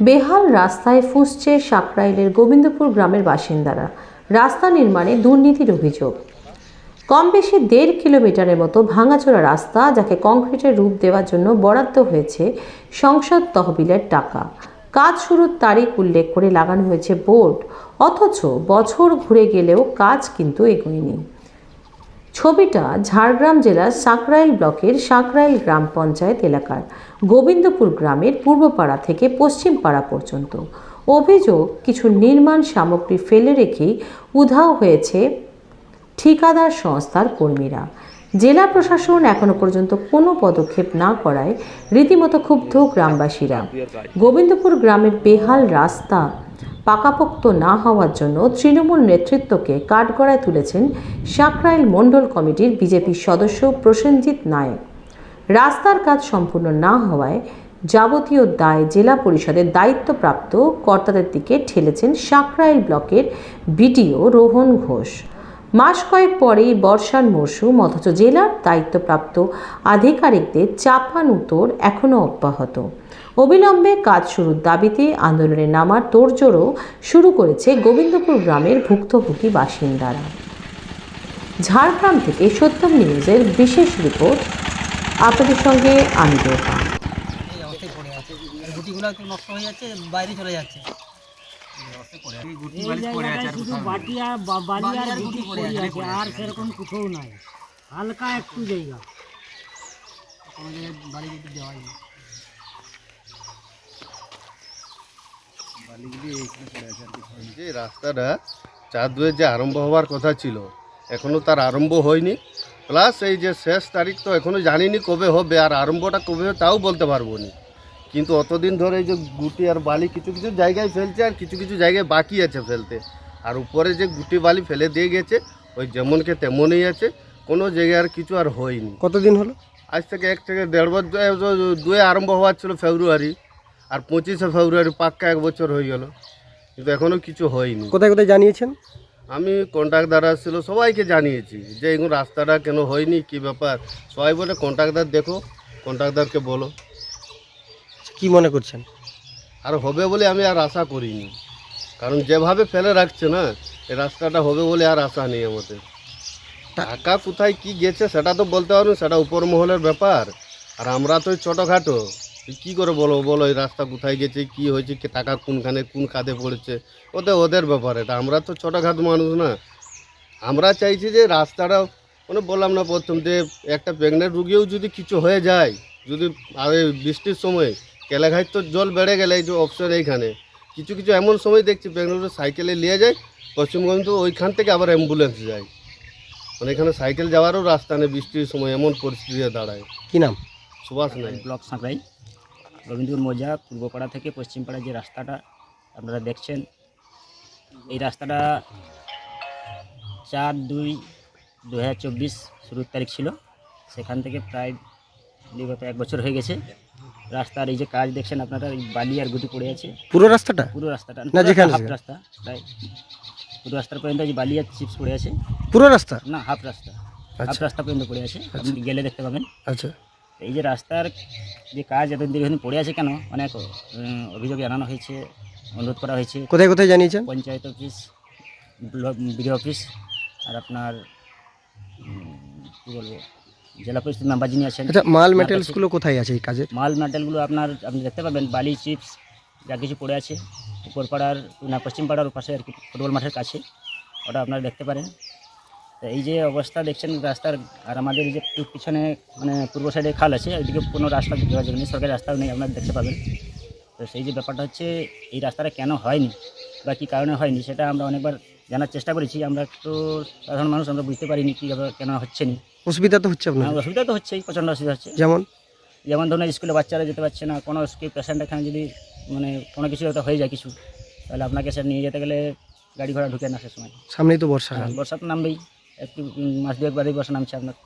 বেহাল রাস্তায় ফুঁসছে সাকরাইলের গোবিন্দপুর গ্রামের বাসিন্দারা। রাস্তা নির্মাণে দুর্নীতির অভিযোগ। কম বেশি দেড় কিলোমিটারের মতো ভাঙাচোরা রাস্তা যাকে কংক্রিটের রূপ দেওয়ার জন্য বরাদ্দ হয়েছে সংসদ তহবিলের টাকা। কাজ শুরুর তারিখ উল্লেখ করে লাগানো হয়েছে বোর্ড। অথচ বছর ঘুরে গেলেও কাজ কিন্তু এগোয়নি। ছবিটা ঝাড়গ্রাম জেলার সাঁকরাইল ব্লকের সাঁকরাইল গ্রাম পঞ্চায়েত এলাকার গোবিন্দপুর গ্রামের পূর্বপাড়া থেকে পশ্চিমপাড়া পর্যন্ত। অভিযোগ, কিছু নির্মাণ সামগ্রী ফেলে রেখেই উধাও হয়েছে ঠিকাদার সংস্থার কর্মীরা। জেলা প্রশাসন এখনও পর্যন্ত কোনো পদক্ষেপ না করায় রীতিমতো ক্ষুব্ধ গ্রামবাসীরা। গোবিন্দপুর গ্রামের বেহাল রাস্তা পাকাপোক্ত না হওয়ার জন্য তৃণমূল নেতৃত্বকে কাঠগড়ায় তুলেছেন সাকরাইল মণ্ডল কমিটির বিজেপি সদস্য প্রসেনজিৎ নায়ক। রাস্তার কাজ সম্পূর্ণ না হওয়ায় যাবতীয় দায় জেলা পরিষদের দায়িত্বপ্রাপ্ত কর্তাদের দিকে ঠেলেছেন সাকরাইল ব্লকের বিডিও রোহন ঘোষ। মাস কয়েক পরেই বর্ষার মরশুম, অথচ জেলার দায়িত্বপ্রাপ্ত আধিকারিকদের চাপান উত্তর এখনও অব্যাহত। অবিলম্বে কাজ শুরুর দাবিতে আন্দোলনে নামার তোড়জোড়ও শুরু করেছে গোবিন্দপুর গ্রামের ভুক্তভোগী বাসিন্দারা। ঝাড়গ্রাম থেকে সত্যম নিউজের বিশেষ রিপোর্ট আপনাদের সঙ্গে আমি রোহা এই অবস্থায় পড়ে আছে। গুটিগুলো একটু নষ্ট হয়ে যাচ্ছে বাইরে চলে যাচ্ছে। এই জায়গাটায় শুধু বাটি আর বা- বালি আর গুটি পড়ে আছে আর সেরকম কোথাও নাই। হালকা একটু জায়গা। কোনো জায়গায় বাড়ি যদি দেওয়াই না যে রাস্তাটা চার দুয়ের যে আরম্ভ হওয়ার কথা ছিল এখনও তার আরম্ভ হয়নি। প্লাস এই যে শেষ তারিখ তো এখনও জানিনি কবে হবে আর আরম্ভটা কবে হবে তাও বলতে পারব না। কিন্তু অতদিন ধরে এই যে গুটি আর বালি কিছু কিছু জায়গায় ফেলছে আর কিছু কিছু জায়গায় বাকি আছে ফেলতে। আর উপরে যে গুটি বালি ফেলে দিয়ে গেছে ওই যেমনকে তেমনই আছে কোনো জায়গায় আর কিছু আর হয়নি। কতদিন হলো? আজ থেকে এক থেকে দেড় বছর দুয়ে আরম্ভ হওয়ার ছিল ফেব্রুয়ারি। আর পঁচিশে ফেব্রুয়ারি পাক্কা এক বছর হয়ে গেল। কিন্তু এখনও কিছু হয়নি। কোথায় কোথায় জানিয়েছেন? আমি কন্ট্রাক্টদার ছিল সবাইকে জানিয়েছি যে এগুলো রাস্তাটা কেন হয়নি কি ব্যাপার? সবাই বলে কন্ট্রাক্টদার দেখো কন্ট্রাক্টদারকে বলো। কি মনে করছেন? আর হবে বলে আমি আর আশা করিনি। কারণ যেভাবে ফেলে রাখছে না এই রাস্তাটা হবে বলে আর আশা নেই আমাদের। টাকা কোথায় কি গেছে সেটা তো বলতে পারব না, সেটা উপর মহলের ব্যাপার। আর আমরা তো ছোটোখাটো। কি করে বলো বলো এই রাস্তা কোথায় গেছে কি হয়েছে কি টাকা কোনখানে কোন খাদে পড়েছে? ওদের ওদের ব্যাপার। এটা আমরা তো ছোটোখাটো মানুষ না। আমরা চাইছি যে রাস্তাটা মানে বললাম না প্রথম যে একটা প্রেগনেন্ট রুগীও যদি কিছু হয়ে যায় যদি আর এই বৃষ্টির সময় কেলাঘাট তো জল বেড়ে গেলে এই যে অপশন এইখানে। কিছু কিছু এমন সময় দেখছি বেঙ্গালুরু সাইকেলে নিয়ে যায় পশ্চিমবঙ্গ তো ওইখান থেকে আবার অ্যাম্বুলেন্স যায়। মানে এখানে সাইকেল যাওয়ারও রাস্তা নেই বৃষ্টির সময় এমন পরিস্থিতি দাঁড়ায়। কি নাম? সুভাষ নাই ব্লক সাঁকড়াই। রবীন্দ্র মৌজা পূর্বপাড়া থেকে পশ্চিমপাড়া যে রাস্তাটা আপনারা দেখছেন এই রাস্তাটা চার দুই দু হাজার চব্বিশ শুরুর তারিখ ছিল। সেখান থেকে প্রায় বিগত এক বছর হয়ে গেছে। রাস্তার এই যে কাজ দেখছেন আপনারা এই বালি আর গুটি পড়ে আছে। পুরো রাস্তাটা? পুরো রাস্তাটা। না, যেখানে রাস্তা প্রায় পুরো রাস্তার পর্যন্ত এই যে বালি আর চিপস পড়ে আছে। পুরো রাস্তা? না হাফ রাস্তা। হাফ আচ্ছা। রাস্তা পর্যন্ত পড়ে আছে। আপনি গেলে দেখতে পাবেন। আচ্ছা। এই যে রাস্তার যে কাজ এতদিন দীর্ঘদিন পড়ে আছে কেন? অনেক অভিযোগ জানানো হয়েছে অনুরোধ করা হয়েছে। কোথায় কোথায় জানিয়েছেন? পঞ্চায়েত অফিস বিডিও অফিস আর আপনার কী বলব জেলা পরিষদ মেম্বার যিনি আছেন আচ্ছা মাল মেটেরিয়ালসগুলো কোথায় আছে এই কাজের? মাল মেটেরিয়ালগুলো আপনার আপনি দেখতে পাবেন বালি চিপস যা কিছু পড়ে আছে উপরপাড়ার না পশ্চিম পাড়ার পাশে আর কি ফুটবল মাঠের কাছে ওটা আপনারা দেখতে পারেন। এই যে অবস্থা দেখছেন রাস্তার আর আমাদের এই যে পিছনে মানে পূর্ব সাইডে খাল আছে ওইদিকে কোনো রাস্তা যোগাযোগ নেই সরকারি রাস্তাও নেই আপনারা দেখতে পাবেন। তো সেই যে ব্যাপারটা হচ্ছে এই রাস্তাটা কেন হয়নি বা কী কারণে হয়নি সেটা আমরা অনেকবার জানার চেষ্টা করেছি আমরা একটু সাধারণ মানুষ আমরা বুঝতে পারিনি কীভাবে কেন হচ্ছে না অসুবিধা তো হচ্ছে আপনার অসুবিধা তো হচ্ছেই প্রচণ্ড অসুবিধা হচ্ছে। যেমন? যেমন ধরুন স্কুলে বাচ্চারা যেতে পারছে না কোনো স্কুল পেশেন্ট এখানে যদি মানে কোনো কিছু একটা হয়ে যায় কিছু তাহলে আপনাকে স্যার নিয়ে যেতে গেলে গাড়ি ঘোড়া ঢুকে না সে সময়। সামনেই তো বর্ষা। বর্ষা তো নামবেই। একটু মাস দুয়েক বাদেই বর্ষা নামছে আপনার।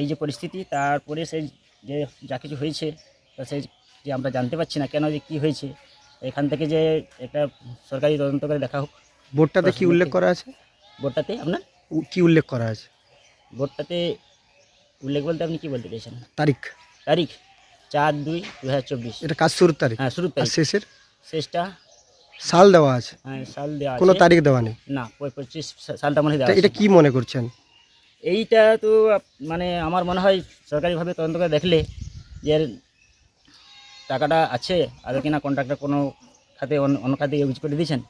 এই যে পরিস্থিতি তারপরে সেই যে যা কিছু হয়েছে তো সেই যে আমরা জানতে পারছি না কেন যে কী হয়েছে এখান থেকে যে একটা সরকারি তদন্ত করে দেখা হোক। বোর্ডটাতে কি উল্লেখ করা আছে? বোর্ডটাতে আপনার? কি উল্লেখ করা আছে? বোর্ডটাতে উল্লেখ বলতে আপনি কী বলতে চাইছেন? তারিখ। তারিখ চার দুই দু হাজার চব্বিশ। এটা কাজ শুরুর তারিখ? হ্যাঁ শুরুর তারিখ। শেষের? শেষটা সাল দেওয়া আছে? হ্যাঁ, সাল দেওয়া কোনো আছে। তারিখ দেওয়া নেই? না পঁয়- পঁচিশ সালটা মনে হয় দেওয়া এটা আছে। কি মনে করছেন? এইটা তো আপ- মানে আমার মনে হয় সরকারিভাবে তদন্ত করে দেখলে যে এর টাকাটা আছে আর কিনা কন্ট্রাক্টর কোনো খাতে অন্য অন্য খাতে ইউজ করে দিয়েছেন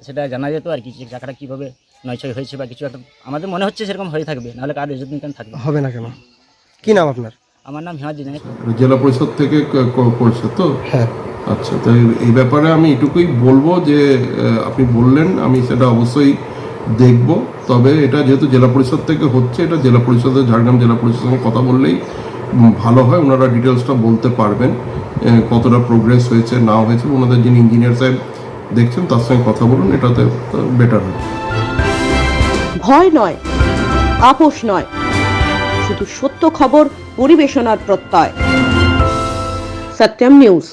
সেটা জানা যেত আর কি যে টাকাটা কীভাবে নয়ছয় হয়েছে বা কিছু একটা। আমাদের মনে হচ্ছে সেরকম হয়ে থাকবে নাহলে কার এতদিন কেন থাকবে? হবে না কেন? কি নাম আপনার? আমার নাম হিমাদ্রি জেলা পরিষদ থেকে ক- ক- করছে তো? হ্যাঁ। আচ্ছা তাই এই ব্যাপারে আমি এটুকুই বলব যে আপনি বললেন, আমি সেটা অবশ্যই দেখব। তবে এটা যেহেতু জেলা পরিষদ থেকে হচ্ছে, এটা জেলা পরিষদের, ঝাড়গ্রাম জেলা পরিষদের সঙ্গে কথা বললেই ভালো হয়। ওনারা ডিটেলসটা বলতে পারবেন কতটা প্রোগ্রেস হয়েছে, না হয়েছে। ওনাদের যিনি ইঞ্জিনিয়ার সাহেব দেখছেন, তার সঙ্গে কথা বলুন, এটাতে বেটার হবে ভয় নয়, আপোষ নয়, শুধু সত্য খবর, পরিবেশনার প্রত্যয়। সত্যম নিউজ।